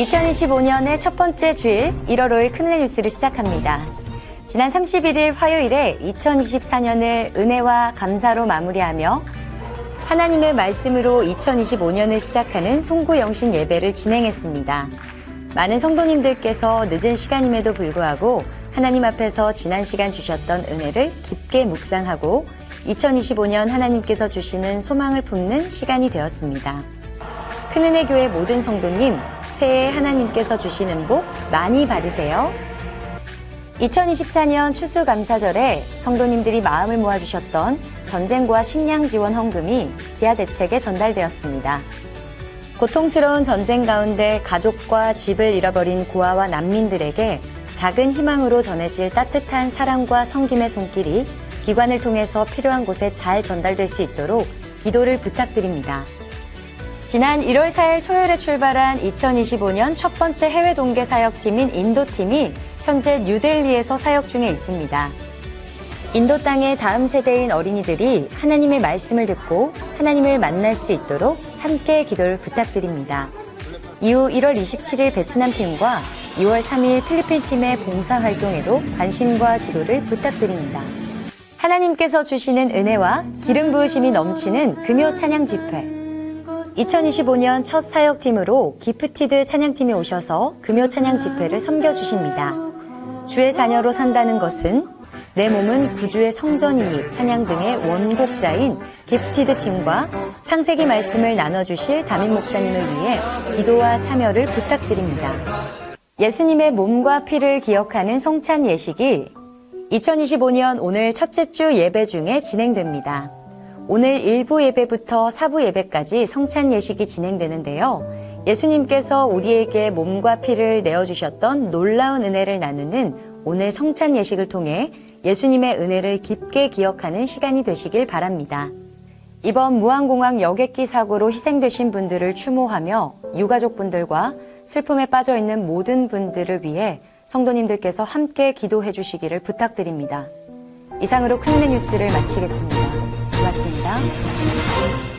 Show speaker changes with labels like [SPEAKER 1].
[SPEAKER 1] 2025년의 첫 번째 주일 1월 5일 큰은혜 뉴스를 시작합니다. 지난 31일 화요일에 2024년을 은혜와 감사로 마무리하며 하나님의 말씀으로 2025년을 시작하는 송구영신 예배를 진행했습니다. 많은 성도님들께서 늦은 시간임에도 불구하고 하나님 앞에서 지난 시간 주셨던 은혜를 깊게 묵상하고 2025년 하나님께서 주시는 소망을 품는 시간이 되었습니다. 큰은혜 교회 모든 성도님, 새해 하나님께서 주시는 복 많이 받으세요. 2024년 추수감사절에 성도님들이 마음을 모아주셨던 전쟁과 식량 지원 헌금이 기아 대책에 전달되었습니다. 고통스러운 전쟁 가운데 가족과 집을 잃어버린 고아와 난민들에게 작은 희망으로 전해질 따뜻한 사랑과 성김의 손길이 기관을 통해서 필요한 곳에 잘 전달될 수 있도록 기도를 부탁드립니다. 지난 1월 4일 토요일에 출발한 2025년 첫 번째 해외 동계 사역팀인 인도팀이 현재 뉴델리에서 사역 중에 있습니다. 인도 땅의 다음 세대인 어린이들이 하나님의 말씀을 듣고 하나님을 만날 수 있도록 함께 기도를 부탁드립니다. 이후 1월 27일 베트남 팀과 2월 3일 필리핀 팀의 봉사 활동에도 관심과 기도를 부탁드립니다. 하나님께서 주시는 은혜와 기름 부으심이 넘치는 금요 찬양 집회. 2025년 첫 사역팀으로 기프티드 찬양팀이 오셔서 금요 찬양 집회를 섬겨주십니다. 주의 자녀로 산다는 것은 내 몸은 구주의 성전이니 찬양 등의 원곡자인 기프티드 팀과 창세기 말씀을 나눠주실 담임 목사님을 위해 기도와 참여를 부탁드립니다. 예수님의 몸과 피를 기억하는 성찬 예식이 2025년 오늘 첫째 주 예배 중에 진행됩니다. 오늘 1부 예배부터 4부 예배까지 성찬 예식이 진행되는데요. 예수님께서 우리에게 몸과 피를 내어주셨던 놀라운 은혜를 나누는 오늘 성찬 예식을 통해 예수님의 은혜를 깊게 기억하는 시간이 되시길 바랍니다. 이번 무한공항 여객기 사고로 희생되신 분들을 추모하며 유가족분들과 슬픔에 빠져 있는 모든 분들을 위해 성도님들께서 함께 기도해 주시기를 부탁드립니다. 이상으로 큰일의 뉴스를 마치겠습니다. 고맙습니다.